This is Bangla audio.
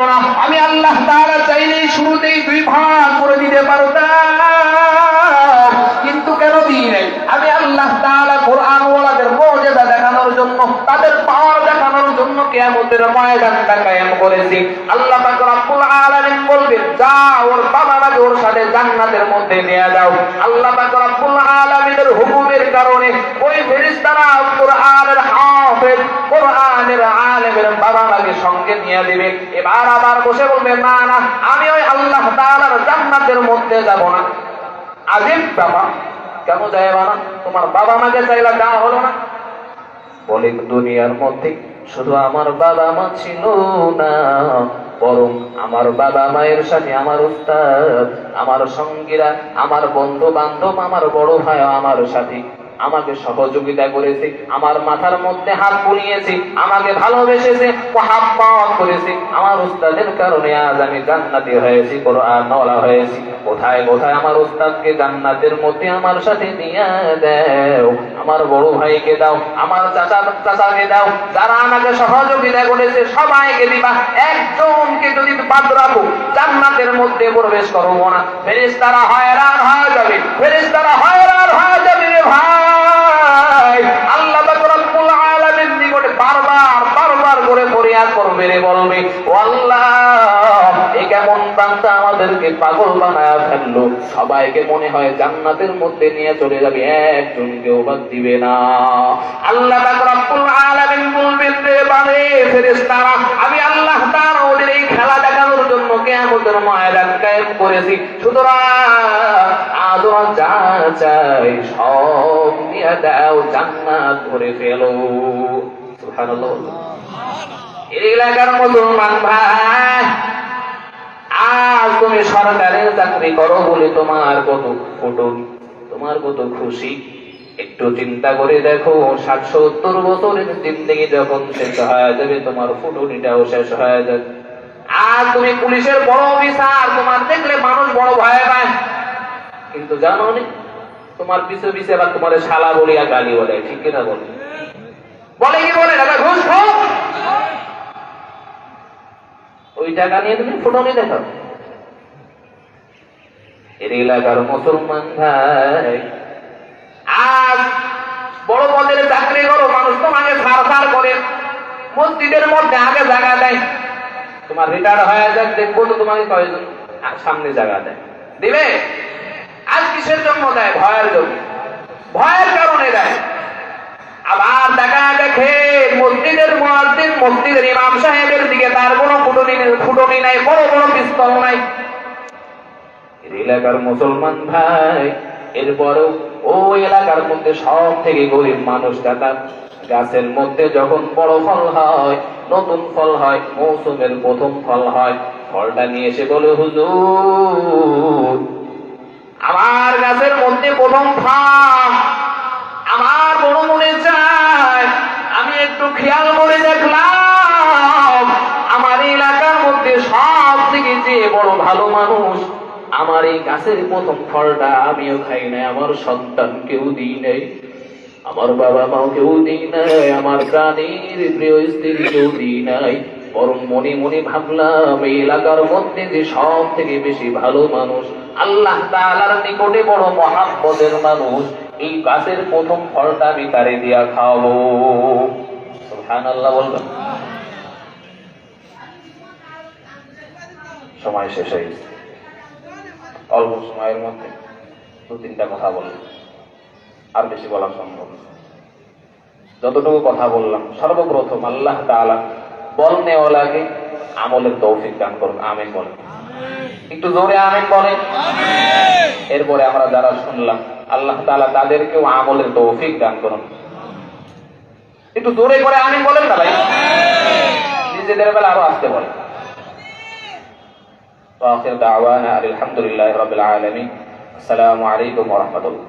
আমি আল্লাহ তারা চাইলেই শুরুতেই দুই ভাগ করে দিতে পারতাম। কিন্তু কেন দিই নাই? আমি আল্লাহ তারা কোরআনওয়ালাদের মর্যাদা দেখানোর জন্য, তাদের পাওয়ার দেখানোর জন্য কেয়ামতের ময়দানটা কায়াম করেছি। আল্লাহ তাকে রব্বুল আলামিন বলবেন, যা ওর বাবা মাকে ওর সাথে জান্নাতের মধ্যে নিয়ে যাও। আল্লাহ পাক রব্বুল আলামিনের হুকুমের কারণে ওই ফেরেশতারা কোরআনের হাফেজ, কোরআনের আলেমের বাবা মাকে সঙ্গে নিয়ে দিবে এবার আবার বসে বলবে, না না, আমি ওই আল্লাহ তাআলার জান্নাতের মধ্যে যাব না। আজিব বাবা কেন যায় না? তোমার বাবা মাকে চাইলা দেওয়া হলো না? বলে, দুনিয়ার মধ্যে শুধু আমার বাবা মা ছিল না, বরং আমার বাবা মায়ের সাথে আমার উস্তাদ, আমার সঙ্গীরা, আমার বন্ধু বান্ধব আমার বড় ভাই, আমার সাথে আমাকে সহযোগিতা করেছে, আমার মাথার মধ্যে হাত বুলিয়েছে, আমাকে ভালোবেসেছে, মহাব্বত করেছে। আমার উস্তাদের কারণে আজ আমি জান্নাতি হয়েছি কোরআন নওয়ালা হয়েছি। কোথায় কোথায় আমার উস্তাদকে জান্নাতের মধ্যে আমার সাথে নিয়ে দাও আমার বড় ভাইকে দাও, আমার চাচা, চাচাকে দাও, যারা আমাকে সহযোগিতা করেছে, সবাইকে দিবা। একজনকে যদি বাদ রাখো, জান্নাতের মধ্যে প্রবেশ করব না। ফেরেশতারা হয়রান হয়ে যাবে, ফেরেশতারা হয়রান হয়ে যাবে ভাই। আল্লাহ রব্বুল বারবার বারবার করে ফরিয়াদ করবে রে বলবে ও আমাদেরকে পাগল বানায় সবাইকে মনে হয় জান্নাতের মধ্যে নিয়ে চলে যাবে, একজনকেও বাদ দিবে না। আল্লাহ রব্বুল আলামিন বলবেন রে বারে আল্লাহ তাআলা ওদের এই খেলা দেখানোর জন্য কিয়ামতের ময়দান কায়েম করেছি। সুতরাং আদর যা চাই সব চাকরি করো বলে তোমার কত ফুটুন তোমার কত খুশি? একটু চিন্তা করে দেখো, ষাট সত্তর বছরের জিন্দগি যখন শেষ হয়ে যাবে, তোমার ফুটুনিটাও শেষ হয়ে যাবে। আর তুমি পুলিশের বড় অফিসার, তোমার দেখলে মানুষ বড় ভয় পায়। কিন্তু জানো তোমার পিছে পিছে আবার তোমার শালা বলিয়া গালি বলে, ঠিক কিনা বলে? বলে কি বলে ঘুষ ওই টাকা নিয়ে তুমি ফুটনি এর এলাকার মুসলমান ভাই, আজ বড় পদের চাকরি করো, মানুষ তোমাকে সার সার করে, মসজিদের মধ্যে আগে জায়গা দেয়। তোমার রিটায়ার হয়ে যাক, দেখব তো তোমাকে সামনে জায়গা দেয়। দিবে? আজ কিসের জন্য দেয়? ভয়ের জন্য। ভয়ের কারণে দেয়। আবার দেখা দেখে মসজিদের মুয়াজ্জিন, মসজিদের ইমাম সাহেবের দিকে তার কোনো ফুটনি ফুটনি নাই বড় বড় পিস্তল নাই। এলাকার মুসলমান ভাই, এরপরেও ওই এলাকার মধ্যে সব থেকে গরিব মানুষ কাটা গাছের মধ্যে যখন বড় ফল হয়, নতুন ফল হয়, মৌসুমের প্রথম ফল হয়, ফলটা নিয়ে এসে বলে, হুজুর গাছের মধ্যে প্রথম ফাঁক। আমার বড় মনে চায়, আমি একটু খেয়াল করে দেখলাম, আমার এলাকার মধ্যে সব থেকে যে বড় ভালো মানুষ, আমার এই গাছের প্রথম ফলটা আমিও খাই নাই, আমার সন্তান কেউ দিই নাই, আমার বাবা মাও কেউ দিই নাই, আমার প্রাণীর প্রিয় স্ত্রী কেউ দিই নাই, বরং মনে মনে ভাবলাম, এই এলাকার মধ্যে যে সব থেকে বেশি ভালো মানুষ আল্লাহ তাআলার নিকটে বড় মহাব্বতের মানুষ। এই গাছের প্রথম ফলটা আমি তারে দিয়া খাওয়াবো। সুবহানাল্লাহ বলবেন। সময় শেষ হয়ে গেছে। অল্প সময়ের মধ্যে দু তিনটা কথা বললাম আর বেশি বলা সম্ভব। যতটুকু কথা বললাম, সর্বপ্রথম আল্লাহ তাআলা বল নেওয়া লাগে, আমলের তৌফিক দান করুন। আমিন বলেন। একটু জোরে আমিন বলেন এরপরে আমরা যারা শুনলাম আল্লাহ তাআলা তাদেরকেও আমলের তৌফিক দান করুন একটু জোরে করে আমিন বলেন না ভাই নিজেদের বেলা আরো আসতে বলেন واخر دعوانا الحمد لله رب العالمين السلام عليكم ورحمه الله